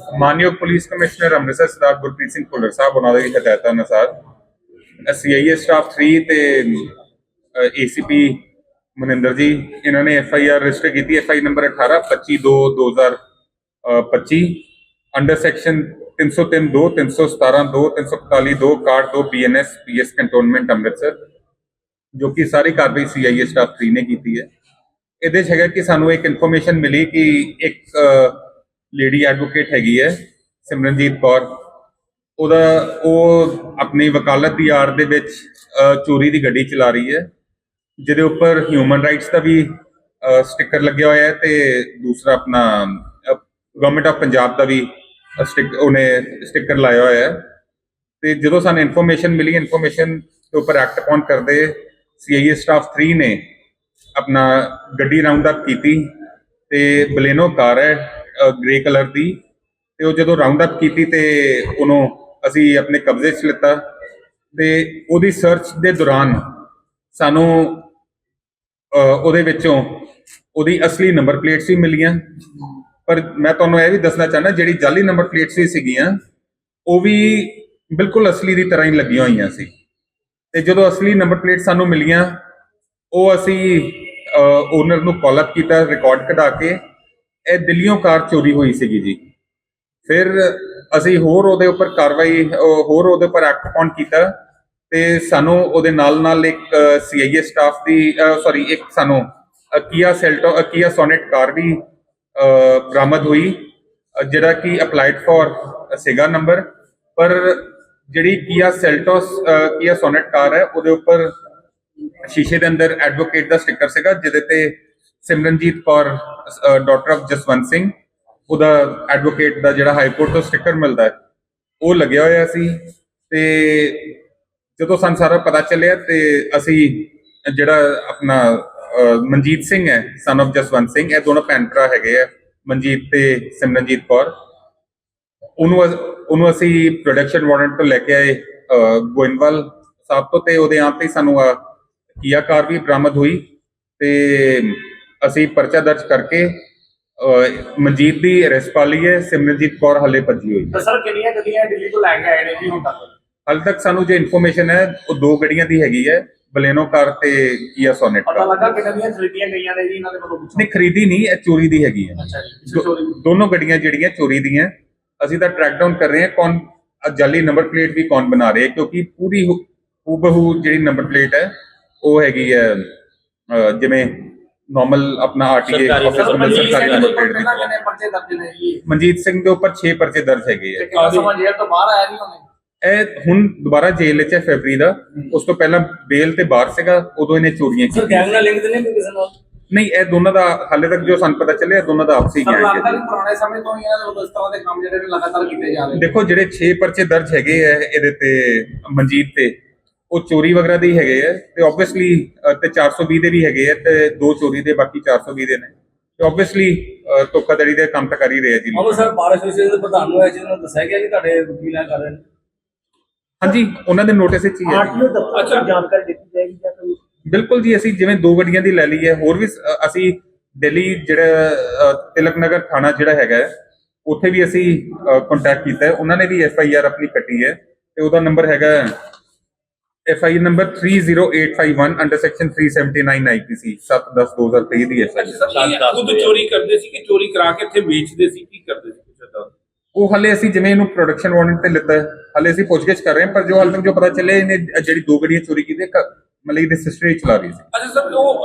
ਮਾਨਯੋਗ police commissioner Amritsar Sardar Gurpreet Singh Bhullar ਸਾਹਿਬ, ਉਹਨਾਂ ਦੀ ਹਦਾਇਤਾਂ ਅਨੁਸਾਰ ਸੀਆਈਏ ਸਟਾਫ 3 ਤੇ ਏਸੀਪੀ ਮਨਿੰਦਰ ਜੀ, ਇਹਨਾਂ ਨੇ ਐਫ ਆਈ ਆਰ ਰਜਿਸਟਰ ਕੀਤੀ F I number 18 25 2 2025 under section 303 2 317 2 341 2 61 2 BNS PS cantonment Amritsar, ਜੋ ਕਿ ਸਾਰੀ ਕਾਰਵਾਈ ਸੀਆਈਏ ਸਟਾਫ 3 ਨੇ ਕੀਤੀ ਹੈ। ਇਹਦੇ 'ਚ ਹੈਗਾ ਕਿ ਸਾਨੂੰ ਇੱਕ ਇਨਫੋਰਮੇਸ਼ਨ ਮਿਲੀ ਕਿ ਇੱਕ ਲੇਡੀ ਐਡਵੋਕੇਟ ਹੈਗੀ ਹੈ, ਸਿਮਰਨਜੀਤ ਕੌਰ। ਉਹਦਾ ਉਹ ਆਪਣੀ ਵਕਾਲਤ ਦੀ ਆੜ ਦੇ ਵਿੱਚ ਚੋਰੀ ਦੀ ਗੱਡੀ ਚਲਾ ਰਹੀ ਹੈ, ਜਿਹਦੇ ਉੱਪਰ ਹਿਊਮਨ ਰਾਈਟਸ ਦਾ ਵੀ ਸਟicker ਲੱਗਿਆ ਹੋਇਆ ਹੈ ਤੇ ਦੂਸਰਾ ਆਪਣਾ ਗਵਰਨਮੈਂਟ ਆਫ ਪੰਜਾਬ ਦਾ ਵੀ ਸਟਿਕ ਉਹਨੇ ਸਟicker ਲਾਇਆ ਹੋਇਆ ਹੈ। ਤੇ ਜਦੋਂ ਸਾਨੂੰ ਇਨਫੋਰਮੇਸ਼ਨ ਮਿਲੀ ਇਨਫੋਰਮੇਸ਼ਨ ਦੇ ਉੱਪਰ ਐਕਟ ਅਪਨ ਕਰਦੇ ਸੀਆਈਏ ਸਟਾਫ 3 ਨੇ ਆਪਣਾ ਗੱਡੀ ਰਾਉਂਡ ਅਪ ਕੀਤੀ, ਤੇ ਬਲੇਨੋ ਕਾਰ ਹੈ ਗ੍ਰੇ ਕਲਰ ਦੀ ਤੇ ਉਹ ਜਦੋਂ ਰਾਉਂਡ ਅਪ ਕੀਤੀ ਤੇ ਉਹਨੂੰ ਅਸੀਂ ਆਪਣੇ ਕਬਜ਼ੇ 'ਚ ਲਿੱਤਾ ਤੇ ਉਹਦੀ ਸਰਚ ਦੇ ਦੌਰਾਨ ਸਾਨੂੰ ਉਹਦੇ ਵਿੱਚੋਂ ਉਹਦੀ ਅਸਲੀ ਨੰਬਰ ਪਲੇਟਸ ਵੀ ਮਿਲੀਆਂ। ਪਰ ਮੈਂ ਤੁਹਾਨੂੰ ਇਹ ਵੀ ਦੱਸਣਾ ਚਾਹੁੰਦਾ, ਜਿਹੜੀ ਜਾਲੀ ਨੰਬਰ ਪਲੇਟਸ ਵੀ ਸੀਗੀਆਂ, ਉਹ ਵੀ ਬਿਲਕੁਲ ਅਸਲੀ ਦੀ ਤਰ੍ਹਾਂ ਹੀ ਲੱਗੀਆਂ ਹੋਈਆਂ ਸੀ। ਤੇ ਜਦੋਂ ਅਸਲੀ ਨੰਬਰ ਪਲੇਟ ਸਾਨੂੰ ਮਿਲੀਆਂ, ਉਹ ਅਸੀਂ ਓਨਰ ਨੂੰ ਕਾਲ ਅਪ ਕੀਤਾ ਰਿਕਾਰਡ ਕਢਾ ਕੇ ਇਹ ਦਿੱਲੀੋਂ ਕਾਰ ਚੋਰੀ ਹੋਈ ਸੀਗੀ ਜੀ। ਫਿਰ ਅਸੀਂ ਹੋਰ ਉਹਦੇ ਉੱਪਰ ਕਾਰਵਾਈ ਅਹ, ਹੋਰ ਉਹਦੇ ਉੱਪਰ ਐਕਟ ਔਨ ਕੀਤਾ ਤੇ ਸਾਨੂੰ ਉਹਦੇ ਨਾਲ ਨਾਲ ਇੱਕ ਸੀਆਈਏ ਸਟਾਫ ਦੀ ਸੌਰੀ ਇੱਕ ਸਾਨੂੰ ਕੀਆ ਸੈਲਟੋ ਕੀਆ ਸੋਨੇਟ ਕਾਰ ਵੀ ਅਹ, ਬਰਾਮਦ ਹੋਈ ਅਹ, ਜਿਹੜਾ ਕਿ ਅਪਲਾਈਡ ਫॉर ਸੀਗਾ ਨੰਬਰ ਪਰ ਜਿਹੜੀ ਕੀਆ ਸੈਲਟੋਸ ਕੀਆ ਸੋਨੇਟ ਕਾਰ ਹੈ ਉਹਦੇ ਉੱਪਰ ਸ਼ੀਸ਼ੇ ਦੇ ਅੰਦਰ ਐਡਵੋਕੇਟ ਦਾ ਸਟicker ਸੀਗਾ ਜਿਹਦੇ ਤੇ ਸਿਮਰਨਜੀਤ ਕੌਰ ਡਾਕਟਰ ਆਫ ਜਸਵੰਤ ਸਿੰਘ, ਉਹਦਾ ਐਡਵੋਕੇਟ ਦਾ ਜਿਹੜਾ ਹਾਈ ਕੋਰਟ ਤੋਂ ਸਟicker ਮਿਲਦਾ ਹੈ, ਉਹ ਲੱਗਿਆ ਹੋਇਆ ਸੀ ਤੇ ਜਦੋਂ ਸਾਨੂੰ ਸਾਰਾ ਪਤਾ ਚੱਲਿਆ ਤੇ ਅਸੀਂ ਜਿਹੜਾ ਆਪਣਾ ਮਨਜੀਤ ਸਿੰਘ ਹੈ ਸਨ ਆਫ ਜਸਵੰਤ ਸਿੰਘ, ਇਹ ਦੋਨੋਂ ਭੈਣ ਭਰਾ ਹੈਗੇ ਆ, ਮਨਜੀਤ ਤੇ ਸਿਮਰਨਜੀਤ ਕੌਰ। ਉਹਨੂੰ ਅਸ- ਉਹਨੂੰ ਅਸੀਂ ਪ੍ਰੋਡਕਸ਼ਨ ਵਾਰੰਟ ਤੋਂ ਲੈ ਕੇ ਆਏ ਗੋਇੰਦਵਾਲ ਸਾਹਿਬ ਤੋਂ ਤੇ ਉਹਦੇ ਆਪ ਤੇ ਸਾਨੂੰ ਆਹ ਕੀਆ ਕਾਰ ਵੀ ਬਰਾਮਦ ਹੋਈ ਤੇ ਅਸੀਂ ਪਰਚਾ ਦਰਜ ਕਰਕੇ ਮਨਜੀਤ ਦੀ ਅਰੈਸਟ ਪਾ ਲਈ ਹੈ ਸਿਮਰਨਜੀਤ ਕੌਰ ਹਲੇ ਭੱਜੀ ਹੋਈ ਹੈ। ਸਰ ਕਿੰਨੀਆਂ ਗੱਡੀਆਂ ਦਿੱਲੀ ਤੋਂ ਲੈ ਕੇ ਆਏ ਨੇ ਜੀ ਹੁਣ ਤੱਕ? ਹਾਲੇ ਤੱਕ ਸਾਨੂੰ ਜੋ ਇਨਫੋਰਮੇਸ਼ਨ ਹੈ ਉਹ ਦੋ ਗੱਡੀਆਂ ਦੀ ਹੈਗੀ ਹੈ ਬਲੇਨੋ ਕਾਰ ਤੇ ਕੀਆ ਸੋਨੇਟ ਪਤਾ ਕਾਰ। ਲੱਗਾ ਕਿੰਨੀਆਂ ਦੀਆਂ ਖਰੀਦੀਆਂ ਗਈਆਂ ਨੇ ਜੀ ਇਹਨਾਂ ਦੇ ਵੱਲੋਂ ਪੁੱਛੋ। ਨਹੀਂ ਖਰੀਦੀ ਨਹੀਂ ਇਹ ਚੋਰੀ ਦੀ ਹੈਗੀ ਹੈ। ਅੱਛਾ ਜੀ ਚੋਰੀ। ਦੋਨੋਂ ਗੱਡੀਆਂ ਜਿਹੜੀਆਂ ਚੋਰੀ ਦੀਆਂ ਅਸੀਂ ਤਾਂ ਟਰੈਕ ਡਾਊਨ ਕਰ ਰਹੇ ਹਾਂ ਕੌਣ ਜਾਲੀ ਨੰਬਰ ਪਲੇਟ ਵੀ ਕੌਣ ਬਣਾ ਰਹੇ ਕਿਉਂਕਿ ਪੂਰੀ ਹੂਬਹੂ ਜਿਹੜੀ ਨੰਬਰ ਪਲੇਟ ਹੈ ਉਹ ਹੈਗੀ ਹੈ ਜਿਵੇਂ ਨਾਰਮਲ ਆਪਣਾ ਆਰਟੀਏ ਸਰਕਾਰੀ ਆਫਿਸ ਤੋਂ ਮਨਜੀਤ ਸਰਕਾਰੀ ਸਿੰਘ ਦੇ ਨੰਬਰ ਉੱਪਰ ਪਲੇਟ ਪਹਿਲਾਂ ਦੀ ਕਿੰਨੇ ਪਰਚੇ ਦਰਜ ਨੇ ਜੀ ਮਨਜੀਤ ਸਿੰਘ ਦੇ ਉੱਪਰ 6 ਪਰਚੇ ਦਰਜ ਹੈਗੇ ਤੇ ਹੈ ਕਿੰਨਾ ਸਮਾਂ ਜੇਲ੍ਹ ਤੋਂ ਬਾਹਰ ਆਇਆ ਜੀ ਉਹਨੇ ਇਹ ਹੁਣ ਦੁਬਾਰਾ ਜੇਲ੍ਹ ਵਿੱਚ ਹੈ ਫੈਬਰੀ ਦਾ ਉਸ ਤੋਂ ਪਹਿਲਾਂ ਬੇਲ ਤੇ ਬਾਹਰ ਸੀਗਾ ਉਦੋਂ ਇਹਨੇ ਚੋਰੀਆਂ ਸਰ ਕੀਤੀਆਂ ਗੈਂਗ ਨਾਲ ਲਿੰਕ ਤੇ ਨਹੀਂ ਕਿਸੇ ਨਾਲ ਨਹੀਂ ਇਹ ਦੋਨਾਂ ਦਾ ਹਾਲੇ ਤੱਕ ਜੋ ਸਾਨੂੰ ਪਤਾ ਚੱਲਿਆ ਦੋਨਾਂ ਦਾ ਆਪਸੀ ਸਰ ਗੈਂਗ ਲੱਗਦਾ ਹੈ ਕਿ ਪੁਰਾਣੇ ਸਮੇਂ ਤੋਂ ਹੀ ਇਹਨਾਂ ਦੇ ਵੱਲੋਂ ਇਸ ਤਰ੍ਹਾਂ ਦੇ ਕੰਮ ਜਿਹੜੇ ਨੇ ਲਗਾਤਾਰ ਕੀਤੇ ਜਾ ਰਹੇ ਨੇ ਦੇਖੋ ਜਿਹੜੇ 6 ਪਰਚੇ ਦਰਜ ਹੈਗੇ ਆ ਇਹਦੇ ਤੇ ਮਨਜੀਤ ਤੇ ਉਹ ਚੋਰੀ ਵਗੈਰਾ ਦੇ ਹੀ ਹੈਗੇ ਆ ਤੇ ਆਬਵੀਅਸਲੀ ਤੇ 420 ਦੇ ਵੀ ਹੈਗੇ ਆ ਤੇ ਦੋ ਚੋਰੀ ਦੇ ਬਾਕੀ 420 ਦੇ ਨੇ। ਤੇ ਆਬਵੀਅਸਲੀ ਧੋਖਾਧੜੀ ਦੇ ਕੰਮ ਤਾਂ ਕਰ ਹੀ ਰਹੇ ਆ ਜੀ ਲੋਕ। ਅੰਮ੍ਰਿਤਸਰ ਬਾਰ ਐਸੋਸੀਏਸ਼ਨ ਦੇ ਪ੍ਰਧਾਨ ਨੂੰ ਇਹ ਚੀਜ਼ ਨੂੰ ਦੱਸਿਆ ਗਿਆ ਕਿ ਤੁਹਾਡੇ ਵਕੀਲ ਕਰ ਰਹੇ ਨੇ। ਹਾਂਜੀ ਉਹਨਾਂ ਦੇ ਨੋਟਿਸ ਵਿੱਚ ਹੀ ਹੈ ਜੀ। ਆਰਟੀਓ ਦਫ਼ਤਰ ਤੋਂ ਜਾਣਕਾਰੀ ਦਿੱਤੀ ਜਾਏਗੀ ਜਾਂ ਕੋਈ? ਬਿਲਕੁਲ ਜੀ ਅਸੀਂ ਜਿਵੇਂ ਦੋ ਗੱਡੀਆਂ ਦੀ ਲੈ ਲਈ ਹੈ ਹੋਰ ਵੀ ਸ- ਅ, ਅਸੀਂ ਦਿੱਲੀ ਜਿਹੜਾ ਅ, ਤਿਲਕ ਨਗਰ ਥਾਣਾ ਜਿਹੜਾ ਹੈਗਾ ਹੈ, ਉੱਥੇ ਵੀ ਅਸੀਂ ਕੰਟੈਕਟ ਕੀਤਾ ਹੈ। ਉਹਨਾਂ ਨੇ ਵੀ ਐਫ ਆਈ ਆਰ ਆਪਣੀ ਕੱਟੀ ਹੈ ਤੇ ਉਹਦਾ ਨੰਬਰ ਹੈਗਾ F I number 30851 under section 379 IPC 7/10/2023 ਦੀ ਐਫ ਆਈ ਖੁਦ ਚੋਰੀ ਕਰਦੇ ਸੀ ਕਿ ਚੋਰੀ ਕਰਾ ਕੇ ਇੱਥੇ ਵੇਚਦੇ ਸੀ? ਕੀ ਕਰਦੇ ਸੀ ਕੁਛ ਏਦਾਂ ਉਹ ਹਲੇ ਅਸੀਂ ਜਿਵੇਂ ਇਹਨੂੰ ਪ੍ਰੋਡਕਸ਼ਨ ਵਾਰੰਟ ਤੇ ਲਿੱਤਾ ਹਲੇ ਅਸੀਂ ਪੁੱਛਗਿੱਛ ਕਰ ਰਹੇ ਹਾਂ ਪਰ ਜੋ ਹਾਲ ਤੱਕ ਜੋ ਪਤਾ ਚੱਲਿਆ ਇਹਨੇ ਜਿਹੜੀ ਦੋ ਗੱਡੀਆਂ ਚੋਰੀ ਕੀਤੀਆਂ ਕ- ਮਤਲਬ ਇਹਦੀ ਸਿਸਟਰ ਹੀ ਚਲਾ ਰਹੀ ਸੀ। ਅੱਛਾ ਸਰ ਉਹ